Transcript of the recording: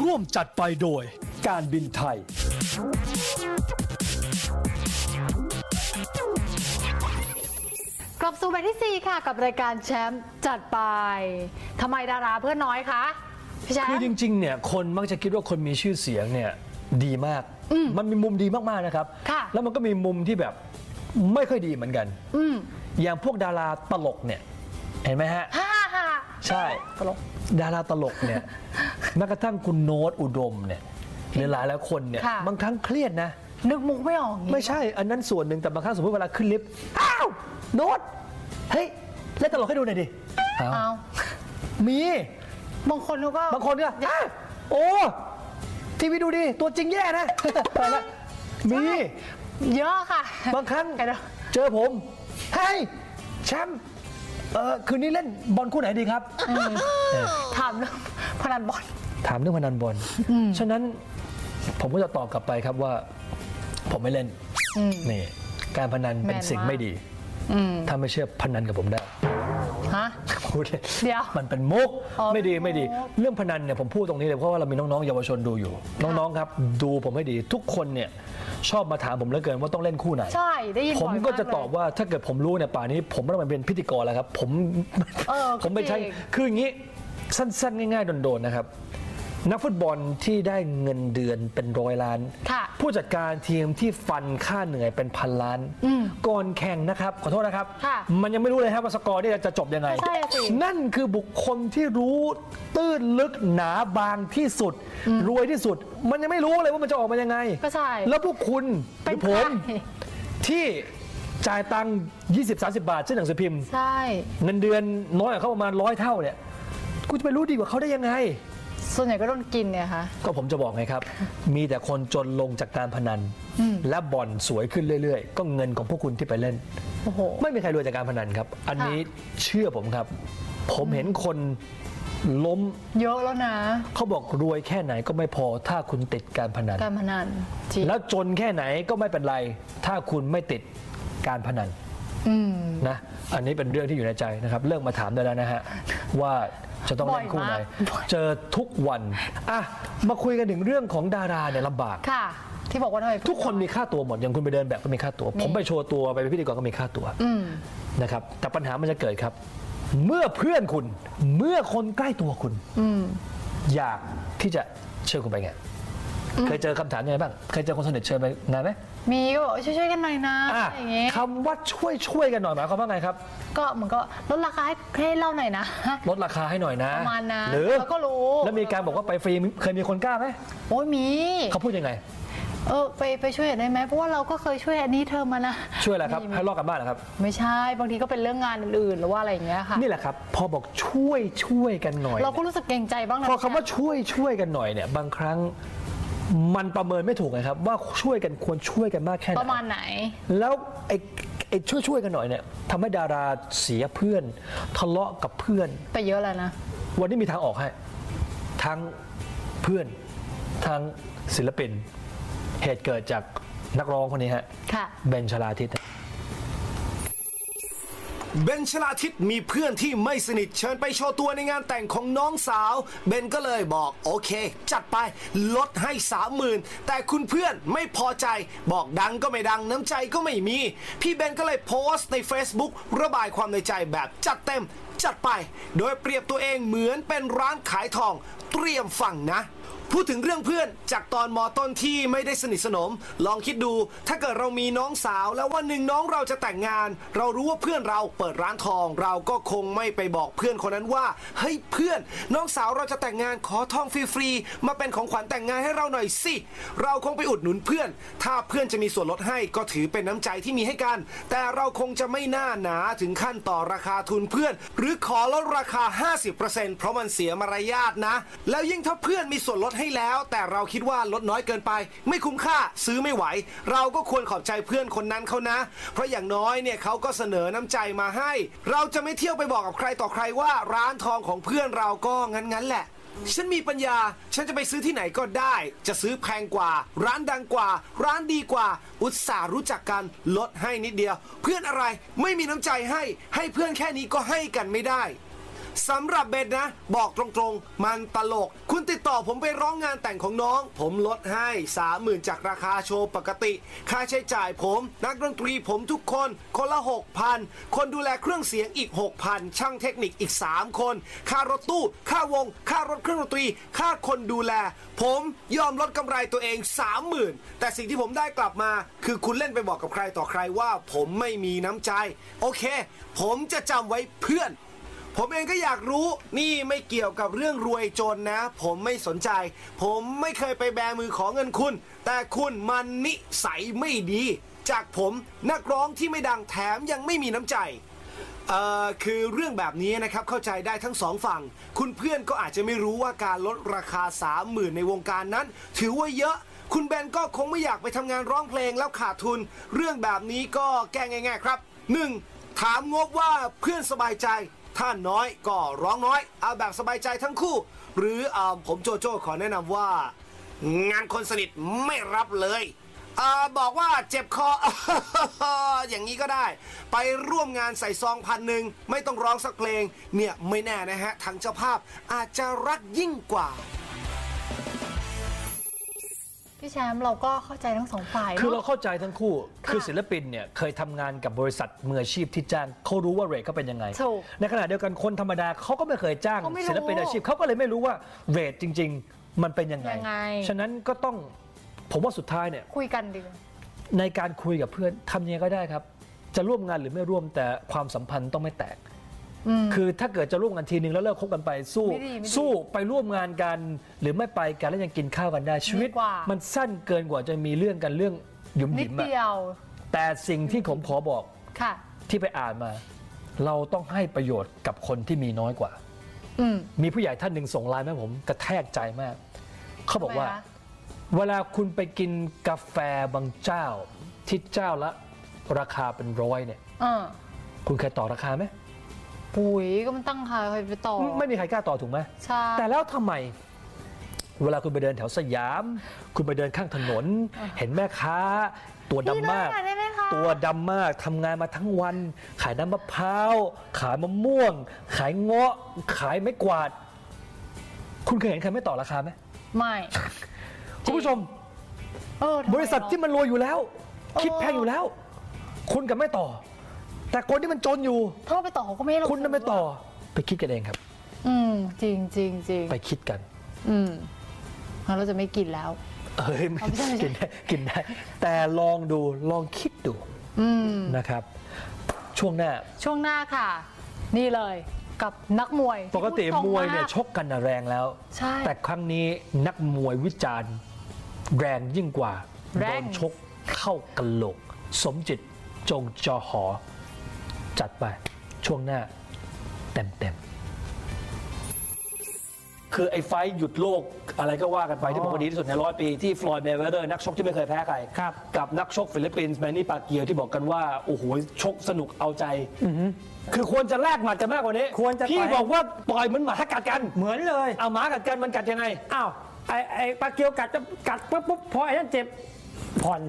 ร่วมจัดไปโดย การบินไทย กลับสู่เบรกที่ 4 ค่ะ กับรายการแชมป์จัดไปทำไมดาราเพื่อนน้อยคะพี่แชมคือป์จริงๆ เนี่ย คนมักจะคิดว่าคนมีชื่อเสียงเนี่ยดีมาก มันมีมุมดีมากๆ นะครับ ค่ะ แล้วมันก็มีมุมที่แบบไม่ค่อยดีเหมือนกัน อืมอย่างพวกดาราตลกเนี่ย เห็นไหมฮะ ฮ่าฮ่า ใช่ตลกดาราตลกเนี่ยแม้กระทั่งคุณโน้ตอุดมเนี่ยหรือหลายหลายๆคนเนี่ยค่ะ บางครั้งเครียดนะ นึกมุกไม่ออกอย่างงี้ไม่ใช่ อันนั้นส่วนหนึ่งแต่บางครั้งสมมติเวลาขึ้นลิฟต์อ้าวโน้ตเฮ้ยเล่นตลกให้ดูหน่อยดิอ้าวเอามี บางคนเขาก็ บางคนก็อะโอ้ทีวีดูดิตัวจริงแย่นะ ไปละมี เยอะค่ะ บางครั้งใครนะเจอผม เฮ้ยแชมป์ เออคืนนี้เล่นบอลคู่ไหนดีครับเออถามเรื่องพนันบอล ถามเรื่องพนันบอลฉะนั้นผมก็จะตอบกลับไปครับว่า ผมไม่เล่นนี่การพนันเป็นแมนสิ่งมากไม่ดีอืมถ้าไม่เชื่อพนันกับผมได้ฮะ พูดเลยเดี๋ยวมันเป็นมุกอ๋อไม่ดีเป็นมุกไม่ดี เรื่องพนันเนี่ยผมพูดตรงนี้เลยเพราะว่าเรามีน้องๆเยาวชนดูอยู่ น้องๆครับ ดูผมให้ดี ทุกคนเนี่ย ชอบมาถามผมเหลือเกินว่าต้องเล่นคู่ไหน ใช่ได้ยินผบ่มอยก็มากจะตอบเลยว่าถ้าเกิดผมรู้เนี่ยป่านนี้ ผมไม่ต้องมาเป็นพิธีกรแล้วครับ ผมเออผมไม่ใช่จริง คืออย่างนี้สั้นๆ ง่ายๆโดนๆนะครับ นักฟุตบอลที่ได้เงินเดือนเป็นร้อยล้าน ค่ะผู้จัดการทีมที่ฟันค่าเหนื่อยเป็นพันล้าน ก่อนแข่งนะครับ ขอโทษนะครับ ค่ะมันยังไม่รู้เลยครับว่าสกอร์นี่จะจบยังไงก็ใช่สิ นั่นคือบุคคลที่รู้ตื้นลึกหนาบางที่สุด รวยที่สุด มันยังไม่รู้เลยว่ามันจะออกมายังไง ก็ใช่ แล้วพวกคุณหเป็นรือผมใคร ที่จ่ายตังค์20-30 บาทซื้อหนังสือพิมพ์ ใช่ เงินเดือนน้อยกว่าเขาประมาณร้อยเท่าเนี่ย กูจะไปรู้ดีกว่าเขาได้ยังไง ส่วนใหญ่ก็โดนกินเนี่ยค่ะ ก็ผมจะบอกไงครับ มีแต่คนจนลงจากการพนัน และบ่อนสวยขึ้นเรื่อยๆ ก็เงินของพวกคุณที่ไปเล่น โอ้โห ไม่มีใครรวยจากการพนันครับ อันนี้เชื่อผมครับ ผมเห็นคนล้มเยอะแล้วนะ เขาบอกรวยแค่ไหนก็ไม่พอถ้าคุณติดการพนัน การพนันจริงแล้วจนแค่ไหนก็ไม่เป็นไร ถ้าคุณไม่ติดการพนัน อืม นะอันนี้เป็นเรื่องที่อยู่ในใจนะครับ เรื่องมาถามได้แล้วนะฮะ ว่าจะต้องเล่นคู่ไหน บ่อยมาก เจอทุกวันอะมาคุยกันถึงเรื่องของดาราเนี่ยลำบาก ค่ะ ที่บอกว่าทำไมทุกคนมีค่าตัวหมดอย่างคุณไปเดินแบบก็มีค่าตัว ผมไปโชว์ตัวไปเป็นพิธีกรก็มีค่าตัวอืมนะครับ แต่ปัญหามันจะเกิดครับ เมื่อเพื่อนคุณ เมื่อคนใกล้ตัวคุณอืมอยากที่จะเชิญคุณไปไง เคยเจอคำถามยังไงบ้าง เคยเจอคนสนิทเชิญไปงานไหมมีก็บอกว่าช่วยๆกันหน่อยนะอะอย่างเงี้ยคำว่าช่วยช่วยๆกันหน่อยหมายความว่าไงครับ ก็เหมือนก็ลดราคาให้ให้เล่าหน่อยนะ ลดราคาให้หน่อยนะประมาณนั้นหรือแล้วก็รู้ แล้วมีการบอกว่าไปฟรีเคยมีคนกล้าไหมโอ้ยมี เขาพูดยังไง เออไปไปช่วยได้ไหมเพราะว่าเราก็เคยช่วยอันนี้เธอมานะช่วยอะไรครับมีให้ลอกกันบ้านเหรอครับ ไม่ใช่บางทีก็เป็นเรื่องงานอื่นๆหรือว่าอะไรอย่างเงี้ยค่ะ นี่แหละครับ พอบอกช่วยช่วยกันหน่อยเราก็รู้สึกเกรงใจบ้างนะพอคำว่าช่วยช่วยกันหน่อยเนี่ยบางครั้ง มันประเมินไม่ถูกนะครับ ว่าช่วยกันควรช่วยกันมากแค่ไหน ประมาณไหน แล้วไอ้ไอ้ช่วยช่วยกันหน่อยเนี่ยทำให้ดาราเสียเพื่อน ทะเลาะกับเพื่อน ไปเยอะแล้วนะ วันนี้มีทางออกให้ทั้งเพื่อนทั้งศิลปิน เหตุเกิดจากนักร้องคนนี้ฮะค่ะ เบนชลาทิศ เบนชลาทิศมีเพื่อนที่ไม่สนิทเชิญไปโชว์ตัวในงานแต่งของน้องสาว เบนก็เลยบอกโอเค จัดไปลดให้สามหมื่นแต่คุณเพื่อนไม่พอใจ บอกดังก็ไม่ดังน้ำใจก็ไม่มี พี่เบนก็เลยโพสต์ใน Facebook ระบายความในใจแบบจัดเต็มจัดไป โดยเปรียบตัวเองเหมือนเป็นร้านขายทอง เตรียมฟังนะ พูดถึงเรื่องเพื่อนจากตอนมอต้นที่ไม่ได้สนิทสนม ลองคิดดู ถ้าเกิดเรามีน้องสาวแล้ววันหนึ่งน้องเราจะแต่งงาน เรารู้ว่าเพื่อนเราเปิดร้านทอง เราก็คงไม่ไปบอกเพื่อนคนนั้นว่าเฮ้ยเพื่อน น้องสาวเราจะแต่งงานขอทองฟรีๆมาเป็นของขวัญแต่งงานให้เราหน่อยสิเราคงไปอุดหนุนเพื่อน ถ้าเพื่อนจะมีส่วนลดให้ก็ถือเป็นน้ำใจที่มีให้กัน แต่เราคงจะไม่น่าหนาถึงขั้นต่อราคาทุนเพื่อน หรือขอลดราคา 50%เพราะมันเสียมารยาทนะ แล้วยิ่งถ้าเพื่อนมีส่วนลดให้แล้ว แต่เราคิดว่าลดน้อยเกินไป ไม่คุ้มค่าซื้อไม่ไหว เราก็ควรขอบใจเพื่อนคนนั้นเขานะ เพราะอย่างน้อยเนี่ยเขาก็เสนอน้ำใจมาให้ เราจะไม่เที่ยวไปบอกกับใครต่อใครว่าร้านทองของเพื่อนเราก็งั้นๆแหละฉันมีปัญญา ฉันจะไปซื้อที่ไหนก็ได้ จะซื้อแพงกว่า ร้านดังกว่า ร้านดีกว่า อุตส่าห์รู้จักกัน ลดให้นิดเดียว เพื่อนอะไร ไม่มีน้ำใจให้ ให้เพื่อนแค่นี้ก็ให้กันไม่ได้ สำหรับเบนนะ บอกตรงๆ มันตลก คุณติดต่อผมไปร้องงานแต่งของน้อง ผมลดให้30,000จากราคาโชว์ปกติ ค่าใช้จ่ายผม นักดนตรีผมทุกคน คนละ6,000คนดูแลเครื่องเสียงอีก6,000ช่างเทคนิคอีก3คน ค่ารถตู้ ค่าวง ค่ารถเครื่องดนตรี ค่าคนดูแล ผมยอมลดกำไรตัวเอง30,000แต่สิ่งที่ผมได้กลับมา คือคุณเล่นไปบอกกับใครต่อใครว่า ผมไม่มีน้ำใจ โอเค ผมจะจำไว้เพื่อน ผมเองก็อยากรู้นี่ไม่เกี่ยวกับเรื่องรวยจนนะ ผมไม่สนใจ ผมไม่เคยไปแบมือขอเงินคุณ แต่คุณมันนิสัยไม่ดี จากผมนักร้องที่ไม่ดังแถมยังไม่มีน้ำใจเอ่อคือเรื่องแบบนี้นะครับเข้าใจได้ทั้งสองฝั่ง คุณเพื่อนก็อาจจะไม่รู้ว่าการลดราคา30,000ในวงการนั้น ถือว่าเยอะ คุณแบนก็คงไม่อยากไปทำงานร้องเพลงแล้วขาดทุน เรื่องแบบนี้ก็แก้ง่าย ๆ ครับ 1. ถามงบว่าเพื่อนสบายใจถ้าน้อยก็ร้องน้อย เอาแบบสบายใจทั้งคู่ หรืออผมโจโจ้ขอแนะนำว่า งานคนสนิทไม่รับเลยอบอกว่าเจ็บคอ อย่างนี้ก็ได้ ไปร่วมงานใส่ซองพันหนึ่งไม่ต้องร้องสักเพลง เนี่ยไม่แน่นะฮะทางเจ้าภาพอาจจะรักยิ่งกว่า พี่แชมป์เราก็เข้าใจทั้งสองฝ่ายคือเราเนาะเข้าใจทั้งคู่ค่ะคือศิลปินเนี่ยเคยทำงานกับบริษัทมืออาชีพที่จ้างเขารู้ว่าเรทเขาเป็นยังไงถูกในขณะเดียวกันคนธรรมดาเขาก็ไม่เคยจ้างเขาไม่รู้ศิลปินอาชีพเขาก็เลยไม่รู้ว่าเรทจริง ๆ มันเป็นยังไงยังไงฉะนั้นก็ต้องผมว่าสุดท้ายเนี่ยคุยกันดีกว่าในการคุยกับเพื่อนทำยังไงก็ได้ครับ จะร่วมงานหรือไม่ร่วมแต่ความสัมพันธ์ต้องไม่แตกอืม คือถ้าเกิดจะร่วมงานทีนึงแล้วเลิกคบกันไปสู้ ไม่ดีไม่ดีสู้ไปร่วมงานกัน หรือไม่ไปกันแล้วยังกินข้าวกันได้ชีวิต ดีกว่ามั มันสั้นเกินกว่าจะมีเรื่องกันเรื่องหยุมหนิยิดมอะเดียวแต่สิ่งที่ผมขอบอกค่ะ ที่ไปอ่านมา เราต้องให้ประโยชน์กับคนที่มีน้อยกว่า อืม มีผู้ใหญ่ท่านหนึ่งส่งไลน์มาให้ผมกระแทกใจมาก เขาบอกว่า ทำไมคะ เวลาคุณไปกินกาแฟบางเจ้า ที่เจ้าละราคาเป็นร้อยเนี่ย เออคุณเคยต่อราคาไหม ปุ๋ยก็มันตั้งค่ะใครไปต่อไม่มีใครกล้าต่อถูกไหมใช่แต่แล้วทำไม เวลาคุณไปเดินแถวสยาม คุณไปเดินข้างถนน เห็นแม่ค้า ตัวดำมากพี่ได้ไหมคะตัวดำมากทำงานมาทั้งวัน ขายน้ำมะพร้าว ขายมะม่วง ขายเงาะ ขายไม้กวาด คุณเคยเห็นใครไม่ต่อราคาไหมไม่คุณผู้ชมเออทำไมบริษัทเนอะที่มันรวยอยู่แล้ว คิดแพงอยู่แล้ว คุณกับไม่ต่อ แต่คนที่มันจนอยู่ถ้าไปต่อเขาก็ไม่ให้เราคุณนั่นไม่ต่อ ไปคิดกันเองครับ อืม จริงจริงจริงไปคิดกัน อืมงั้นเราจะไม่กินแล้ว เอ้ยไม่เอาไม่ใช่ไม่ใช่ กินได้กินได้ แต่ลองดูลองคิดดูอืม นะครับ ช่วงหน้า ช่วงหน้าค่ะ นี่เลยกับนักมวยปกติที่พูดมรงวยเนี่ยาชกกันน่ะแรงแล้ว ใช่แต่ครั้งนี้นักมวยวิจารณ์แรงยิ่งกว่า แรโดง นชกเข้ากะโหลก สมจิตจงจอหอ จัดไปช่วงหน้าเต็มเต็มๆคือไอ้ไฟท์หยุดโลกอะไรก็ว่ากันไปที่บอกว่าดีที่สุดในร้อยปีที่ฟลอยด์เมเวเดอร์นักชกที่ไม่เคยแพ้ใคร ครับกับนักชกฟิลิปปินส์แมนนี่ปาเกียวที่บอกกันว่า โอ้โห ชกสนุกเอาใจ คือควรจะแลกหมัดกันมากกว่านี้ควรจะพี่ต่อย บอกว่าต่อยเหมือนหมากัดกัน เหมือนเลย เอาหมากัดกันมันกัดยังไง อ้าว ไอ้ไอ้ปลาเกียวกัดจะกัดปุ๊บปุ๊บพอไอ้นั่นเจ็บผ่อน